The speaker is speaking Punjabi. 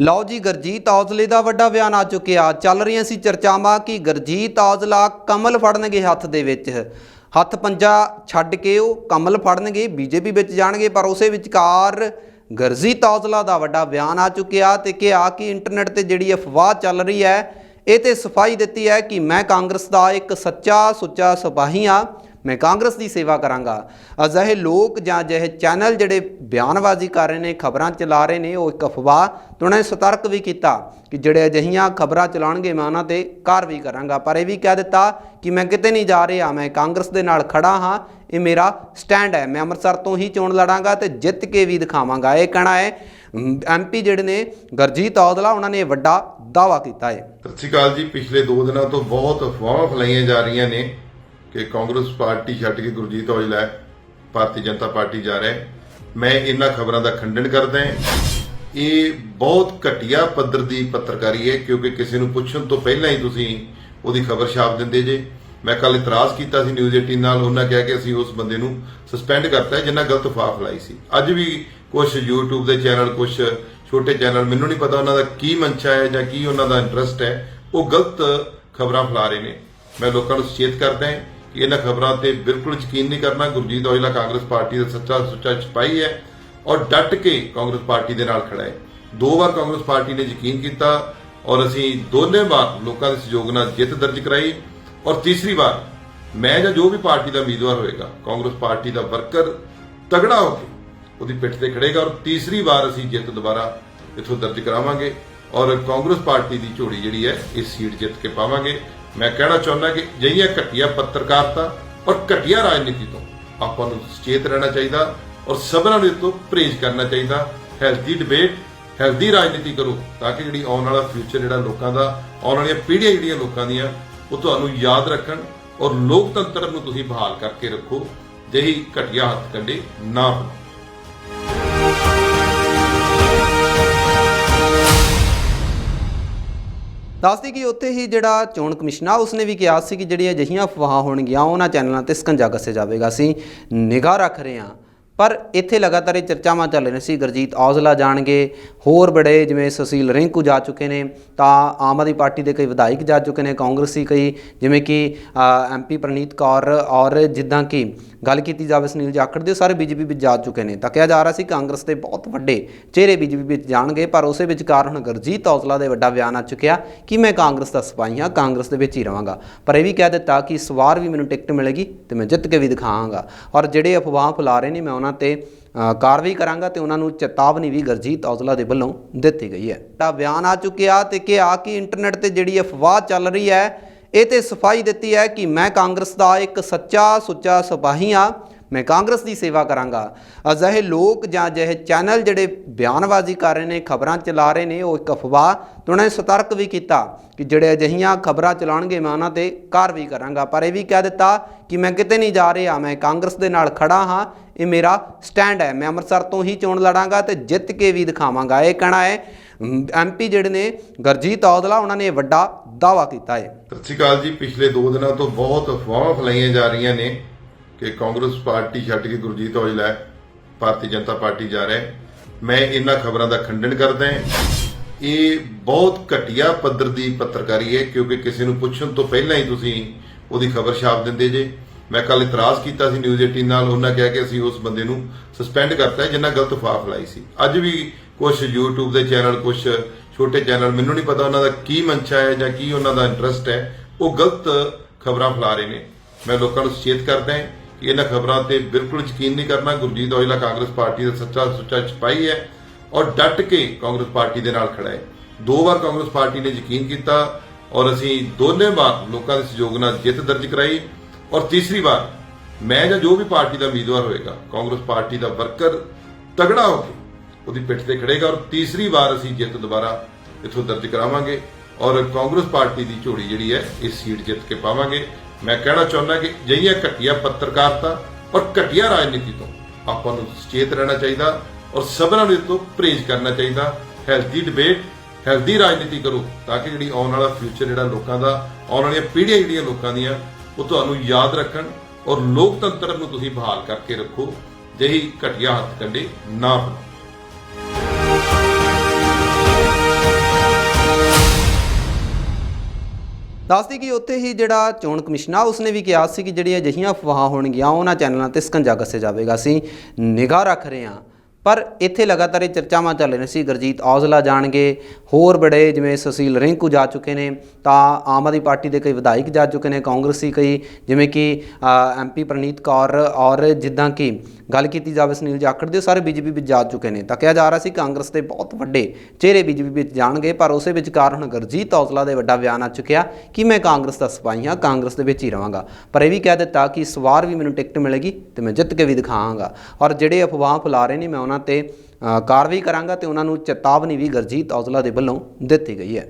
ਲਓ ਜੀ ਗਰਜੀਤ ਔਜਲੇ ਦਾ ਵੱਡਾ ਬਿਆਨ ਆ ਚੁੱਕਿਆ। ਚੱਲ ਰਹੀਆਂ ਸੀ ਚਰਚਾਵਾਂ ਕਿ ਗਰਜੀਤ ਔਜਲਾ ਕਮਲ ਫੜਨਗੇ ਹੱਥ ਦੇ ਵਿੱਚ। ਹੱਥ ਪੰਜਾ ਛੱਡ ਕੇ ਉਹ ਕਮਲ ਫੜਨਗੇ, ਬੀਜੇਪੀ ਵਿੱਚ ਜਾਣਗੇ, ਪਰ ਉਸੇ ਵਿਚਕਾਰ ਗਰਜੀਤ ਔਜਲਾ ਦਾ ਵੱਡਾ ਬਿਆਨ ਆ ਚੁੱਕਿਆ ਤੇ ਕਿਹਾ ਕਿ ਇੰਟਰਨੈਟ ਤੇ ਜਿਹੜੀ ਅਫਵਾਹ ਚੱਲ ਰਹੀ ਹੈ, ਇਹ ਤੇ ਸਫ਼ਾਈ ਦਿੱਤੀ ਹੈ ਕਿ ਮੈਂ ਕਾਂਗਰਸ ਦਾ ਇੱਕ ਸੱਚਾ ਸੁੱਚਾ ਸਿਪਾਹੀ ਹਾਂ। ਮੈਂ ਕਾਂਗਰਸ ਦੀ ਸੇਵਾ ਕਰਾਂਗਾ। ਅਜਿਹੇ ਲੋਕ ਜਾਂ ਅਜਿਹੇ ਚੈਨਲ ਜਿਹੜੇ ਬਿਆਨਬਾਜ਼ੀ ਕਰ ਰਹੇ ਨੇ, ਖਬਰਾਂ ਚਲਾ ਰਹੇ ਨੇ, ਉਹ ਇੱਕ ਅਫਵਾਹ ਤੇ ਉਹਨਾਂ ਨੇ ਸਤਰਕ ਵੀ ਕੀਤਾ ਕਿ ਜਿਹੜੇ ਅਜਿਹੀਆਂ ਖਬਰਾਂ ਚਲਾਉਣਗੇ, ਮੈਂ ਉਹਨਾਂ ਤੇ ਕਾਰਵਾਈ ਕਰਾਂਗਾ। ਪਰ ਇਹ ਵੀ ਕਹਿ ਦਿੱਤਾ ਕਿ ਮੈਂ ਕਿਤੇ ਨਹੀਂ ਜਾ ਰਿਹਾ, ਮੈਂ ਕਾਂਗਰਸ ਦੇ ਨਾਲ ਖੜਾ ਹਾਂ, ਇਹ ਮੇਰਾ ਸਟੈਂਡ ਹੈ। ਮੈਂ ਅੰਮ੍ਰਿਤਸਰ ਤੋਂ ਹੀ ਚੋਣ ਲੜਾਂਗਾ ਤੇ ਜਿੱਤ ਕੇ ਵੀ ਦਿਖਾਵਾਂਗਾ। ਇਹ ਕਹਿਣਾ ਹੈ ਐਮਪੀ ਜਿਹੜੇ ਨੇ, ਗਰਜੀਤ ਔਦਲਾ ਉਹਨਾਂ ਨੇ ਵੱਡਾ ਦਾਵਾ ਕੀਤਾ ਹੈ। ਸਤਿ ਸ਼੍ਰੀ ਅਕਾਲ ਜੀ। ਪਿਛਲੇ 2 ਦਿਨਾਂ ਤੋਂ ਬਹੁਤ ਅਫਵਾਹਾਂ ਫੈਲਾਈਆਂ ਜਾ ਰਹੀਆਂ ਨੇ। ਕਿ ਕਾਂਗਰਸ ਪਾਰਟੀ ਛੱਡ ਕੇ ਗੁਰਜੀਤ ਔਜਲਾ ਭਾਰਤੀ ਜਨਤਾ ਪਾਰਟੀ ਜਾ ਰਿਹਾ। ਹੈ ਮੈਂ ਇਹਨਾਂ ਖਬਰਾਂ ਦਾ ਖੰਡਨ ਕਰਦਾ ਹਾਂ। ਇਹ ਬਹੁਤ ਘਟੀਆ ਪੱਧਰ ਦੀ ਪੱਤਰਕਾਰੀ ਹੈ, ਕਿਉਂਕਿ ਕਿਸੇ ਨੂੰ ਪੁੱਛਣ ਤੋਂ ਪਹਿਲਾਂ ਹੀ ਤੁਸੀਂ ਉਹਦੀ ਖਬਰ ਛਾਪ ਦਿੰਦੇ ਜੇ। ਮੈਂ ਕੱਲ ਇਤਰਾਜ਼ ਕੀਤਾ ਸੀ ਨਿਊਜ਼ 18 ਨਾਲ, ਉਹਨਾਂ ਕਿਹਾ ਕਿ ਅਸੀਂ ਉਸ ਬੰਦੇ ਨੂੰ ਸਸਪੈਂਡ ਕਰਤਾ ਹੈ, ਜਿੰਨਾ ਗਲਤ ਫਾਫ ਲਾਈ ਸੀ। ਅੱਜ ਵੀ ਕੁਝ YouTube ਦੇ ਚੈਨਲ ਕੁਝ ਛੋਟੇ ਚੈਨਲ, ਮੈਨੂੰ ਨਹੀਂ ਪਤਾ ਉਹਨਾਂ ਦਾ ਕੀ ਮਨਸ਼ਾ ਹੈ ਜਾਂ ਕੀ ਉਹਨਾਂ ਦਾ ਇੰਟਰਸਟ ਹੈ, ਉਹ ਗਲਤ ਖਬਰਾਂ ਫੈਲਾ ਰਹੇ ਨੇ। ਮੈਂ ਲੋਕਾਂ ਨੂੰ ਸੁਚੇਤ ਕਰਦਾ ਹਾਂ। ਇਹਨਾਂ ਖਬਰਾਂ ਤੇ ਬਿਲਕੁਲ ਯਕੀਨ ਨਹੀਂ ਕਰਨਾ, ਗੁਰਜੀਤ ਔਜਲਾ ਕਾਂਗਰਸ ਪਾਰਟੀ ਦਾ ਸੱਚਾ ਸੁੱਚਾ ਸਿਪਾਹੀ ਹੈ ਔਰ ਡਟ ਕੇ ਕਾਂਗਰਸ ਪਾਰਟੀ ਦੇ ਨਾਲ ਖੜਾ ਹੈ। ਦੋ ਵਾਰ ਕਾਂਗਰਸ ਪਾਰਟੀ ਨੇ ਯਕੀਨ ਕੀਤਾ ਔਰ ਅਸੀਂ ਦੋਨੇ ਵਾਰ ਲੋਕਾਂ ਦੇ ਸਹਿਯੋਗ ਨਾਲ ਜਿੱਤ ਦਰਜ ਕਰਾਈ ਔਰ ਤੀਸਰੀ ਵਾਰ ਮੈਂ ਜਾਂ ਜੋ ਵੀ ਪਾਰਟੀ ਦਾ ਉਮੀਦਵਾਰ ਹੋਏਗਾ, ਕਾਂਗਰਸ ਪਾਰਟੀ ਦਾ ਵਰਕਰ ਤਗੜਾ ਹੋ ਕੇ ਉਹਦੀ ਪਿੱਠ ਤੇ ਖੜੇਗਾ ਔਰ ਤੀਸਰੀ ਵਾਰ ਅਸੀਂ ਜਿੱਤ ਦੁਬਾਰਾ ਇਥੋਂ ਦਰਜ ਕਰਾਵਾਂਗੇ ਔਰ ਕਾਂਗਰਸ ਪਾਰਟੀ ਦੀ ਝੋਲੀ ਜਿਹੜੀ ਹੈ, ਇਹ ਸੀਟ ਜਿੱਤ ਕੇ ਪਾਵਾਂਗੇ। ਮੈਂ ਕਹਿਣਾ ਚਾਹੁੰਦਾ ਕਿ ਜਈਆਂ ਘਟੀਆ ਪੱਤਰਕਾਰਤਾ ਔਰ ਘਟੀਆ ਰਾਜਨੀਤੀ ਤੋਂ ਆਪਾਂ ਨੂੰ ਸੁਚੇਤ ਰਹਿਣਾ ਚਾਹੀਦਾ ਔਰ ਸਭਨਾਂ ਨੂੰ ਤੋਂ ਪਰਹੇਜ਼ ਕਰਨਾ ਚਾਹੀਦਾ। ਹੈਲਦੀ ਡਿਬੇਟ ਹੈਲਦੀ ਰਾਜਨੀਤੀ ਕਰੋ ਤਾਂ ਕਿ ਜਿਹੜੀ ਆਉਣ ਵਾਲਾ ਫਿਊਚਰ ਜਿਹੜਾ ਲੋਕਾਂ ਦਾ, ਆਉਣ ਵਾਲੀਆਂ ਪੀੜ੍ਹੀਆਂ ਜਿਹੜੀਆਂ ਲੋਕਾਂ ਦੀਆਂ, ਉਹ ਤੁਹਾਨੂੰ ਯਾਦ ਰੱਖਣ ਔਰ ਲੋਕਤੰਤਰ ਨੂੰ ਤੁਸੀਂ ਬਹਾਲ ਕਰਕੇ ਰੱਖੋ। ਜਿਹੀ ਘਟੀਆ ਹੱਥ ਕੰਡੇ ਨਾ ਬਣਾਓ। ਦੱਸਦੀ ਕਿ ਉੱਥੇ ਹੀ ਜਿਹੜਾ ਚੋਣ ਕਮਿਸ਼ਨ ਆ, ਉਸਨੇ ਵੀ ਕਿਹਾ ਸੀ ਕਿ ਜਿਹੜੀਆਂ ਅਜਿਹੀਆਂ ਅਫਵਾਹਾਂ ਹੋਣਗੀਆਂ, ਉਹਨਾਂ ਚੈਨਲਾਂ ਤੇ ਸਕੰਜਾ ਕੱਸੇ ਜਾਵੇਗਾ। ਅਸੀਂ ਨਿਗਾਹ ਰੱਖ ਰਹੇ ਹਾਂ। ਪਰ ਇੱਥੇ ਲਗਾਤਾਰ ਇਹ ਚਰਚਾਵਾਂ ਚੱਲ ਰਹੀਆਂ ਸੀ, ਗੁਰਜੀਤ ਔਜਲਾ ਜਾਣਗੇ, ਹੋਰ ਬੜੇ ਜਿਵੇਂ ਸੁਸ਼ੀਲ ਰਿੰਕੂ ਜਾ ਚੁੱਕੇ ਨੇ, ਤਾਂ ਆਮ ਆਦਮੀ ਪਾਰਟੀ ਦੇ ਕਈ ਵਿਧਾਇਕ ਜਾ ਚੁੱਕੇ ਨੇ, ਕਾਂਗਰਸੀ ਕਈ, ਜਿਵੇਂ ਕਿ ਐਮਪੀ ਪ੍ਰਨੀਤ ਕੌਰ ਔਰ ਜਿੱਦਾਂ ਕਿ ਗੱਲ ਕੀਤੀ ਜਾਵੇ ਸੁਨੀਲ ਜਾਖੜ ਦੇ, ਉਹ ਸਾਰੇ ਬੀਜੇਪੀ ਵਿੱਚ ਜਾ ਚੁੱਕੇ ਨੇ। ਤਾਂ ਕਿਹਾ ਜਾ ਰਿਹਾ ਸੀ ਕਾਂਗਰਸ ਦੇ ਬਹੁਤ ਵੱਡੇ ਚਿਹਰੇ ਬੀਜੇਪੀ ਵਿੱਚ ਜਾਣਗੇ, ਪਰ ਉਸੇ ਵਿਚਕਾਰ ਹੁਣ ਗੁਰਜੀਤ ਔਜਲਾ ਦੇ ਵੱਡਾ ਬਿਆਨ ਆ ਚੁੱਕਿਆ ਕਿ ਮੈਂ ਕਾਂਗਰਸ ਦਾ ਸਿਪਾਹੀ ਹਾਂ, ਕਾਂਗਰਸ ਦੇ ਵਿੱਚ ਹੀ ਰਵਾਂਗਾ ਪਰ ਇਹ ਵੀ ਕਹਿ ਦਿੱਤਾ ਕਿ ਇਸ ਵਾਰ ਵੀ ਮੈਨੂੰ ਟਿਕਟ ਮਿਲੇਗੀ ਤੇ ਮੈਂ ਜਿੱਤ ਕੇ ਵੀ ਦਿਖਾਵਾਂਗਾ। ਔਰ ਜਿਹੜੇ ਅਫਵਾਹ ਫੈਲਾ ਰਹੇ ਨੇ, ਮੈਂ ਉਹਨਾਂ ਤੇ ਕਾਰਵਾਈ ਕਰਾਂਗਾ ਤੇ ਉਹਨਾਂ ਨੂੰ ਚੇਤਾਵਨੀ ਵੀ ਗੁਰਜੀਤ ਔਜਲਾ ਦੇ ਵੱਲੋਂ ਦਿੱਤੀ ਗਈ ਹੈ। ਤਾਂ ਬਿਆਨ ਆ ਚੁੱਕਿਆ ਤੇ ਕਿਹਾ ਕਿ ਇੰਟਰਨੈਟ ਤੇ ਜਿਹੜੀ ਅਫਵਾਹ ਚੱਲ ਰਹੀ ਹੈ, ਇਹ ਤੇ ਸਫ਼ਾਈ ਦਿੱਤੀ ਹੈ ਕਿ ਮੈਂ ਕਾਂਗਰਸ ਦਾ ਇੱਕ ਸੱਚਾ ਸੁੱਚਾ ਸਿਪਾਹੀ ਹਾਂ, ਮੈਂ ਕਾਂਗਰਸ ਦੀ ਸੇਵਾ ਕਰਾਂਗਾ। ਅਜਿਹੇ ਲੋਕ ਜਾਂ ਅਜਿਹੇ ਚੈਨਲ ਜਿਹੜੇ ਬਿਆਨਬਾਜ਼ੀ ਕਰ ਰਹੇ ਨੇ, ਖਬਰਾਂ ਚਲਾ ਰਹੇ ਨੇ, ਉਹ ਇੱਕ ਅਫਵਾਹ ਤੇ ਉਹਨਾਂ ਨੇ ਸਤਰਕ ਵੀ ਕੀਤਾ ਕਿ ਜਿਹੜੇ ਅਜਿਹੀਆਂ ਖਬਰਾਂ ਚਲਾਉਣਗੇ, ਮੈਂ ਉਹਨਾਂ ਤੇ ਕਾਰਵਾਈ ਕਰਾਂਗਾ। ਪਰ ਇਹ ਵੀ ਕਹਿ ਦਿੱਤਾ ਕਿ ਮੈਂ ਕਿਤੇ ਨਹੀਂ ਜਾ ਰਿਹਾ, ਮੈਂ ਕਾਂਗਰਸ ਦੇ ਨਾਲ ਖੜਾ ਹਾਂ ਇਹ ਮੇਰਾ ਸਟੈਂਡ ਹੈ। ਮੈਂ ਅੰਮ੍ਰਿਤਸਰ ਤੋਂ ਹੀ ਚੋਣ ਲੜਾਂਗਾ ਤੇ ਜਿੱਤ ਕੇ ਵੀ ਦਿਖਾਵਾਂਗਾ। ਇਹ ਕਹਿਣਾ ਹੈ ਐਮਪੀ ਜਿਹੜੇ ਨੇ, ਗਰਜੀਤ ਔਜਲਾ, ਉਹਨਾਂ ਨੇ ਵੱਡਾ ਦਾਵਾ ਕੀਤਾ ਹੈ। ਸਤਿ ਸ਼੍ਰੀ ਅਕਾਲ ਜੀ। ਪਿਛਲੇ 2 ਦਿਨਾਂ ਤੋਂ ਬਹੁਤ ਅਫਵਾਹਾਂ ਫੈਲਾਈਆਂ ਜਾ ਰਹੀਆਂ ਨੇ ਕਿ ਕਾਂਗਰਸ ਪਾਰਟੀ ਛੱਡ ਕੇ ਗੁਰਜੀਤ ਔਜਲਾ ਭਾਰਤੀ ਜਨਤਾ ਪਾਰਟੀ ਜਾ ਰਿਹਾ ਮੈਂ ਇਹਨਾਂ ਖਬਰਾਂ ਦਾ ਖੰਡਨ ਕਰਦਾ ਹਾਂ। ਇਹ ਬਹੁਤ ਘਟੀਆ ਪੱਧਰ ਦੀ ਪੱਤਰਕਾਰੀ ਹੈ, ਕਿਉਂਕਿ ਕਿਸੇ ਨੂੰ ਪੁੱਛਣ ਤੋਂ ਪਹਿਲਾਂ ਹੀ ਤੁਸੀਂ ਉਹਦੀ ਖਬਰ ਛਾਪ ਦਿੰਦੇ ਜੇ। ਮੈਂ ਕੱਲ ਇਤਰਾਜ਼ ਕੀਤਾ ਸੀ ਨਿਊਜ਼ 18 ਨਾਲ, ਉਹਨਾਂ ਕਿਹਾ ਕਿ ਅਸੀਂ ਉਸ ਬੰਦੇ ਨੂੰ ਸਸਪੈਂਡ ਕਰਤਾ ਹੈ ਜਿੰਨਾ ਗਲਤ ਅਫਵਾਹ ਫੈਲਾਈ ਸੀ। ਅੱਜ ਵੀ ਕੁਝ YouTube ਦੇ ਚੈਨਲ ਕੁਝ ਛੋਟੇ ਚੈਨਲ ਮੈਨੂੰ ਨਹੀਂ ਪਤਾ ਉਹਨਾਂ ਦਾ ਕੀ ਮਨਸ਼ਾ ਹੈ ਜਾਂ ਕੀ ਉਹਨਾਂ ਦਾ ਇੰਟਰਸਟ ਹੈ। ਉਹ ਗਲਤ ਖਬਰਾਂ ਫੈਲਾ ਰਹੇ ਨੇ। ਮੈਂ ਲੋਕਾਂ ਨੂੰ ਸੁਚੇਤ ਕਰਦਾ ਹਾਂ ਕਿ ਇਹਨਾਂ ਖਬਰਾਂ ਤੇ ਬਿਲਕੁਲ ਯਕੀਨ ਨਹੀਂ ਕਰਨਾ। ਗੁਰਜੀਤ ਔਜਲਾ ਕਾਂਗਰਸ ਪਾਰਟੀ ਦਾ ਸੱਚਾ ਸੁੱਚਾ ਸਿਪਾਹੀ ਹੈ ਔਰ ਡਟ ਕੇ ਕਾਂਗਰਸ ਪਾਰਟੀ ਦੇ ਨਾਲ ਖੜਾ ਹੈ। ਦੋ ਵਾਰ ਕਾਂਗਰਸ ਪਾਰਟੀ ਨੇ ਯਕੀਨ ਕੀਤਾ ਔਰ ਅਸੀਂ ਦੋਨੇ ਵਾਰ ਲੋਕਾਂ ਦੇ ਸਹਿਯੋਗ ਨਾਲ ਜਿੱਤ ਦਰਜ ਕਰਾਈ। ਔਰ ਤੀਸਰੀ ਵਾਰ, ਮੈਂ ਜਾਂ ਜੋ ਵੀ ਪਾਰਟੀ ਦਾ ਉਮੀਦਵਾਰ ਹੋਏਗਾ, ਕਾਂਗਰਸ ਪਾਰਟੀ ਦਾ ਵਰਕਰ ਤਗੜਾ ਹੋ ਕੇ ਉਹਦੀ ਪਿੱਠ ਤੇ ਖੜੇਗਾ ਔਰ ਤੀਸਰੀ ਵਾਰ ਅਸੀਂ ਜਿੱਤ ਦੁਬਾਰਾ ਇਥੋਂ ਦਰਜ ਕਰਾਵਾਂਗੇ ਔਰ ਕਾਂਗਰਸ ਪਾਰਟੀ ਦੀ ਝੋਲੀ ਜਿਹੜੀ ਹੈ, ਇਹ ਸੀਟ ਜਿੱਤ ਕੇ ਪਾਵਾਂਗੇ। ਮੈਂ ਕਹਿਣਾ ਚਾਹੁੰਦਾ ਕਿ ਜਈਆਂ ਘਟੀਆ ਪੱਤਰਕਾਰਤਾ ਔਰ ਘਟੀਆ ਰਾਜਨੀਤੀ ਤੋਂ ਆਪਾਂ ਨੂੰ ਸੁਚੇਤ ਰਹਿਣਾ ਚਾਹੀਦਾ ਔਰ ਸਭਨਾਂ ਨੂੰ ਇਹ ਤੋਂ ਪਰਹੇਜ਼ ਕਰਨਾ ਚਾਹੀਦਾ। ਹੈਲਥੀ ਡਿਬੇਟ ਹੈਲਦੀ ਰਾਜਨੀਤੀ ਕਰੋ ਤਾਂ ਕਿ ਜਿਹੜੀ ਆਉਣ ਵਾਲਾ ਫਿਊਚਰ ਜਿਹੜਾ ਲੋਕਾਂ ਦਾ, ਆਉਣ ਵਾਲੀਆਂ ਪੀੜ੍ਹੀਆਂ ਜਿਹੜੀਆਂ ਲੋਕਾਂ ਦੀਆਂ ਉਹ ਤੁਹਾਨੂੰ ਯਾਦ ਰੱਖਣ ਔਰ ਲੋਕਤੰਤਰ ਨੂੰ ਤੁਸੀਂ ਬਹਾਲ ਕਰਕੇ ਰੱਖੋ। ਜਿਹੀ ਘਟਿਆ ਹੱਥ ਕੰਡੇ ਨਾ ਬਣੋ। ਦੱਸਦੀ ਕਿ ਉੱਥੇ ਹੀ ਜਿਹੜਾ ਚੋਣ ਕਮਿਸ਼ਨ ਆ, ਉਸਨੇ ਵੀ ਕਿਹਾ ਸੀ ਕਿ ਜਿਹੜੀਆਂ ਅਜਿਹੀਆਂ ਅਫਵਾਹਾਂ ਹੋਣਗੀਆਂ, ਉਹਨਾਂ ਚੈਨਲਾਂ ਤੇ ਸਕੰਜਾ ਕੱਸੇ ਜਾਵੇਗਾ। ਅਸੀਂ ਨਿਗਾਹ ਰੱਖ ਰਹੇ ਹਾਂ। ਪਰ ਇੱਥੇ ਲਗਾਤਾਰ ਇਹ ਚਰਚਾਵਾਂ ਚੱਲ ਰਹੀਆਂ ਸੀ, ਗੁਰਜੀਤ ਔਜਲਾ ਜਾਣਗੇ, ਹੋਰ ਬੜੇ ਜਿਵੇਂ ਸੁਸ਼ੀਲ ਰਿੰਕੂ ਜਾ ਚੁੱਕੇ ਨੇ, ਤਾਂ ਆਮ ਆਦਮੀ ਪਾਰਟੀ ਦੇ ਕਈ ਵਿਧਾਇਕ ਜਾ ਚੁੱਕੇ ਨੇ, ਕਾਂਗਰਸੀ ਕਈ, ਜਿਵੇਂ ਕਿ ਐਮਪੀ ਪ੍ਰਨੀਤ ਕੌਰ ਔਰ ਜਿੱਦਾਂ ਕਿ ਗੱਲ ਕੀਤੀ ਜਾਵੇ ਸੁਨੀਲ ਜਾਖੜ ਦੇ, ਉਹ ਸਾਰੇ ਬੀਜੇਪੀ ਵਿੱਚ ਜਾ ਚੁੱਕੇ ਨੇ। ਤਾਂ ਕਿਹਾ ਜਾ ਰਿਹਾ ਸੀ ਕਾਂਗਰਸ ਦੇ ਬਹੁਤ ਵੱਡੇ ਚਿਹਰੇ ਬੀਜੇਪੀ ਵਿੱਚ ਜਾਣਗੇ, ਪਰ ਉਸੇ ਵਿਚਕਾਰ ਹੁਣ ਗੁਰਜੀਤ ਔਜਲਾ ਦੇ ਵੱਡਾ ਬਿਆਨ ਆ ਚੁੱਕਿਆ ਕਿ ਮੈਂ ਕਾਂਗਰਸ ਦਾ ਸਿਪਾਹੀ ਹਾਂ, ਕਾਂਗਰਸ ਦੇ ਵਿੱਚ ਹੀ ਰਵਾਂਗਾ ਪਰ ਇਹ ਵੀ ਕਹਿ ਦਿੱਤਾ ਕਿ ਇਸ ਵਾਰ ਵੀ ਮੈਨੂੰ ਟਿਕਟ ਮਿਲੇਗੀ ਤੇ ਮੈਂ ਜਿੱਤ ਕੇ ਵੀ ਦਿਖਾਵਾਂਗਾ। ਔਰ ਜਿਹੜੇ ਅਫਵਾਹ ਫੈਲਾ ਰਹੇ ਨੇ, ਮੈਂ ਉਹਨਾਂ ਤੇ ਅ, ਕਾਰਵਾਈ ਕਰਾਂਗਾ ਤੇ ਉਹਨਾਂ ਨੂੰ ਚੇਤਾਵਨੀ ਵੀ ਗੁਰਜੀਤ ਔਜਲਾ ਦੇ ਵੱਲੋਂ ਦਿੱਤੀ ਗਈ ਹੈ।